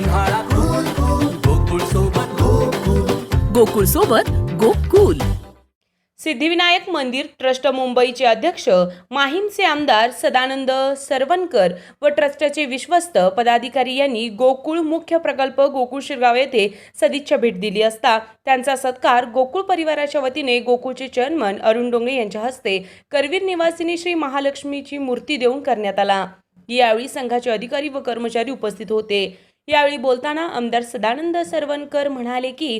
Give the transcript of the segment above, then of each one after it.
उन्हाळा कूल गोकुळ सोबत गोकुल गोकुळ सोबत गोकुल. सिद्धिविनायक मंदिर ट्रस्ट मुंबईचे अध्यक्ष माहीमचे आमदार सदानंद सरवणकर व ट्रस्टचे विश्वस्त पदाधिकारी यांनी गोकुळ मुख्य प्रकल्प गोकुळ शिरगाव येथे सदिच्छा भेट दिली असता त्यांचा सत्कार गोकुळ परिवाराच्या वतीने गोकुळचे चेअरमन अरुण डोंगरे यांच्या हस्ते करवीर निवासिनी श्री महालक्ष्मीची मूर्ती देऊन करण्यात आला. यावेळी संघाचे अधिकारी व कर्मचारी उपस्थित होते. यावेळी बोलताना आमदार सदानंद सरवणकर म्हणाले की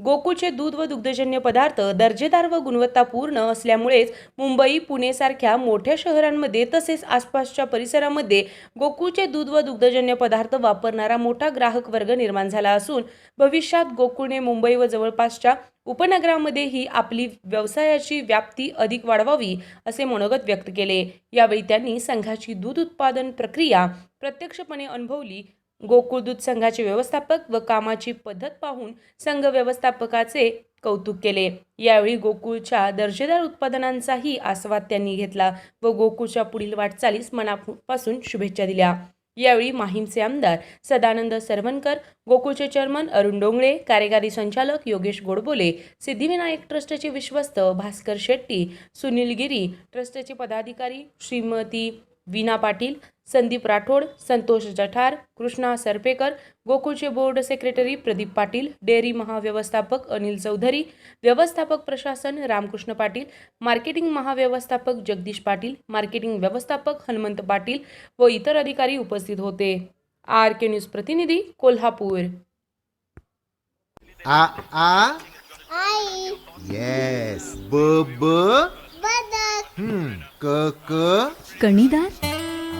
गोकुळचे दूध व दुग्धजन्य पदार्थ दर्जेदार व गुणवत्तापूर्ण असल्यामुळेच मुंबई पुणे सारख्या मोठ्या शहरांमध्ये तसेच आसपासच्या परिसरामध्ये गोकुळचे दूध व दुग्धजन्य पदार्थ वापरणारा मोठा ग्राहक वर्ग निर्माण झाला असून भविष्यात गोकुळने मुंबई व जवळपासच्या उपनगरामध्येही आपली व्यवसायाची व्याप्ती अधिक वाढवावी असे मनोगत व्यक्त केले. यावेळी त्यांनी संघाची दूध उत्पादन प्रक्रिया प्रत्यक्षपणे अनुभवली. गोकुळदूत संघाचे व्यवस्थापक व कामाची पद्धत पाहून संघ व्यवस्थापकाचे कौतुक केले. यावेळी गोकुळच्या दर्जेदार उत्पादनांचाही आस्वाद त्यांनी घेतला व गोकुळच्या पुढील वाटचालीस मनापासून शुभेच्छा दिल्या. यावेळी माहीमचे आमदार सदानंद सरवणकर गोकुळचे चेअरमन अरुण डोंगळे कार्यकारी संचालक योगेश गोडबोले सिद्धिविनायक ट्रस्टचे विश्वस्त भास्कर शेट्टी सुनील गिरी ट्रस्टचे पदाधिकारी Shrimati Veena Patil Sandeep Rathod Santosh Jathar Krishna Sarpekar गोकुळचे board secretary Pradeep Patil dairy महाव्यवस्थापक अनिल चौधरी व्यवस्थापक प्रशासन रामकृष्ण पाटील मार्केटिंग महाव्यवस्थापक जगदीश पाटील मार्केटिंग व्यवस्थापक हनुमंत पाटील व इतर अधिकारी उपस्थित होते. आर के न्यूज प्रतिनिधी कोल्हापूर. आ आ? आई. येस ब ब? हम्म. क क? कणीदार आ